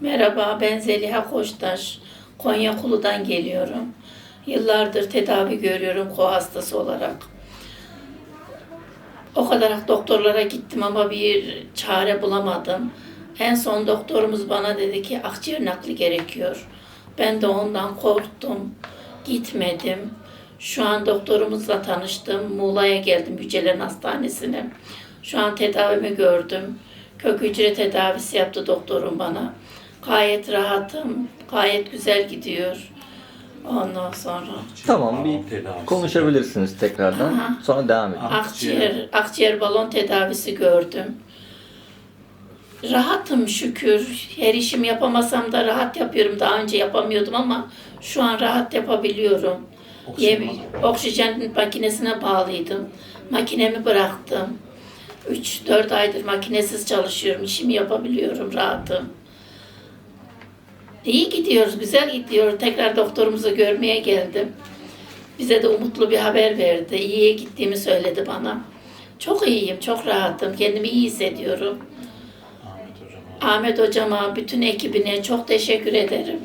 Merhaba, ben Zeliha Koçtaş. Konya Kulu'dan geliyorum. Yıllardır tedavi görüyorum ko hastası olarak. O kadar doktorlara gittim ama bir çare bulamadım. En son doktorumuz bana dedi ki akciğer nakli gerekiyor. Ben de ondan korktum. Gitmedim. Şu an doktorumuzla tanıştım. Muğla'ya geldim Yücelen Hastanesi'ne. Şu an tedavimi gördüm. Kök hücre tedavisi yaptı doktorum bana. Gayet rahatım. Gayet güzel gidiyor. Ondan sonra Tamam bir Tedavisi. konuşabilirsiniz tekrardan. Aha. Sonra devam edin. akciğer, akciğer balon tedavisi gördüm. Rahatım şükür. Her işimi yapamasam da rahat yapıyorum. Daha önce yapamıyordum ama şu an rahat yapabiliyorum. Oksijen Yem, oksijen makinesine bağlıydım. Makinemi bıraktım. 3-4 aydır makinesiz çalışıyorum. İşimi yapabiliyorum rahatım. İyi gidiyoruz, güzel gidiyor. Tekrar doktorumuzu görmeye geldim. Bize de umutlu bir haber verdi. İyiye gittiğimi söyledi bana. Çok iyiyim, çok rahatım. Kendimi iyi hissediyorum. Ahmet hocam. Ahmet hocama, bütün ekibine çok teşekkür ederim.